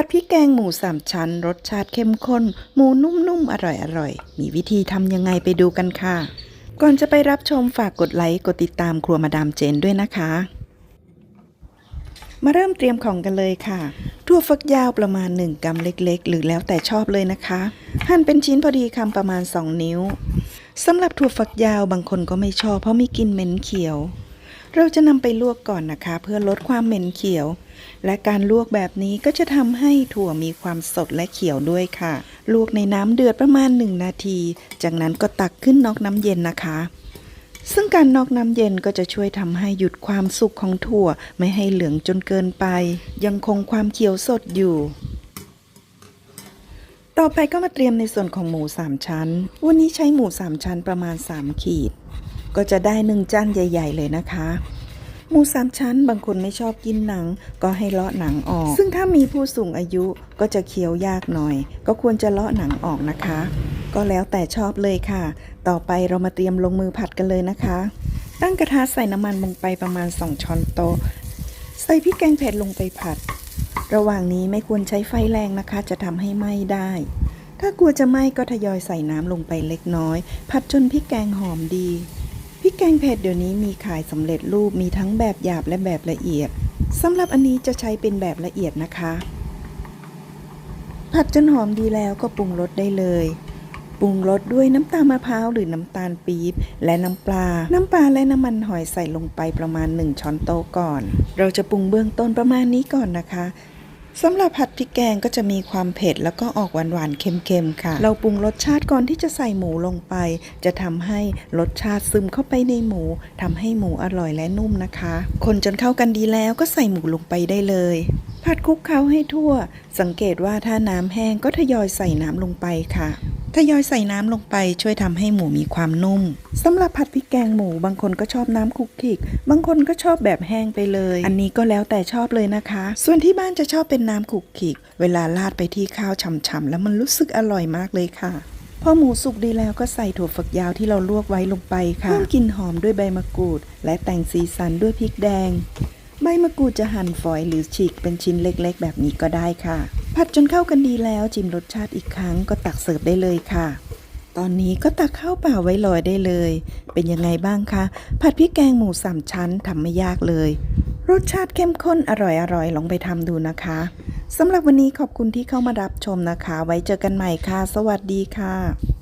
ผัดพริกแกงหมูสามชั้น รสชาติเข้มข้น หมูนุ่มๆ อร่อยๆ มีวิธีทำยังไงไปดูกันค่ะ ก่อนจะไปรับชมฝากกดไลค์ กดติดตามครัวมาดามเจนด้วยนะคะ มาเริ่มเตรียมของกันเลยค่ะถั่วฝักยาวประมาณ 1กรัมเล็กๆ หรือแล้วแต่ชอบเลยนะคะ หั่นเป็นชิ้นพอดีคำประมาณ 2 นิ้วสำหรับถั่วฝักยาวบางคนก็ไม่ชอบเพราะมีกลิ่นเหม็นเขียว เราจะนำไปลวกก่อนนะคะ เพื่อลดความเหม็นเขียว และการลวกแบบนี้ก็จะทำให้ถั่วมีความสดและเขียวด้วยค่ะ ลวกในน้ำเดือดประมาณ 1 นาที จากนั้นก็ตักขึ้นนอกน้ำเย็นนะคะ ซึ่งการนอกน้ำเย็นก็จะช่วยทำให้หยุดความสุกของถั่วไม่ให้เหลืองจนเกินไป ยังคงความเขียวสดอยู่ต่อไปก็มาเตรียมในส่วนของหมู 3 ชั้น วันนี้ใช้หมู 3 ชั้นประมาณ 3 ขีด ก็จะได้หนึ่งจานใหญ่ ๆ เลยนะคะหมูสามชั้นบางคนไม่ชอบกินหนัง ก็ให้เลาะหนังออก ซึ่งถ้ามีผู้สูงอายุก็จะเคี้ยวยากหน่อย ก็ควรจะเลาะหนังออกนะคะ ก็แล้วแต่ชอบเลยค่ะ ต่อไปเรามาเตรียมลงมือผัดกันเลยนะคะ ตั้งกระทะใส่น้ำมันลงไปประมาณ 2 ช้อนโต๊ะใส่พริกแกงเผ็ดลงไปผัด ระหว่างนี้ไม่ควรใช้ไฟแรงนะคะ จะทำให้ไหม้ได้ ถ้ากลัวจะไหม้ก็ทยอยใส่น้ำลงไปเล็กน้อย ผัดจนพริกแกงหอมดี พริกแกงเผ็ดเดี๋ยวนี้มีขายสำเร็จรูปมีทั้งแบบหยาบและแบบละเอียดสำหรับอันนี้จะใช้เป็นแบบละเอียดนะคะ ผัดจนหอมดีแล้วก็ปรุงรสได้เลยปรุงรสด้วยน้ำตาลมะพร้าวหรือน้ำตาลปี๊บและน้ำปลา น้ำปลาและน้ำมันหอยใส่ลงไปประมาณ 1 ช้อนโต๊ะก่อน เราจะปรุงเบื้องต้นประมาณนี้ก่อนนะคะ สำหรับผัดพริกแกงก็จะมีความเผ็ดแล้วก็ออกหวานๆเค็มๆค่ะ เราปรุงรสชาติก่อนที่จะใส่หมูลงไป จะทำให้รสชาติซึมเข้าไปในหมูทำให้หมูอร่อยและนุ่มนะคะ คนจนเข้ากันดีแล้วก็ใส่หมูลงไปได้เลย ผัดคลุกเคล้าให้ทั่ว สังเกตว่าถ้าน้ำแห้งก็ทยอยใส่น้ำลงไปค่ะ ทยอยใส่น้ำลงไปช่วยทำให้หมูมีความนุ่มสำหรับผัดพริกแกงหมูบางคนก็ชอบน้ำคุกคิก บางคนก็ชอบแบบแห้งไปเลย อันนี้ก็แล้วแต่ชอบเลยนะคะ ส่วนที่บ้านจะชอบเป็นน้ำคุกคิก เวลาราดไปที่ข้าวฉ่ำๆแล้วมันรู้สึกอร่อยมากเลยค่ะพอหมูสุกดีแล้วก็ใส่ถั่วฝักยาวที่เราลวกไว้ลงไปค่ะเพิ่มกลิ่นหอมด้วยใบมะกรูด และแต่งสีสันด้วยพริกแดง ใบมะกรูดจะหั่นฝอยหรือฉีกเป็นชิ้นเล็กๆ แบบนี้ก็ได้ค่ะ ผัดจนเข้ากันดีแล้วจิมรสชาติอีกครั้งก็ตักเสิร์ฟได้เลยค่ะ ตอนนี้ก็ตักข้าวเปล่าไว้ลอยได้เลย เป็นยังไงบ้างคะ ผัดพริกแกงหมูสามชั้นทำไม่ยากเลย รสชาติเข้มข้นอร่อยๆลองไปทำดูนะคะสำหรับวันนี้ขอบคุณที่เข้ามารับชมนะคะ ไว้เจอกันใหม่ค่ะ สวัสดีค่ะ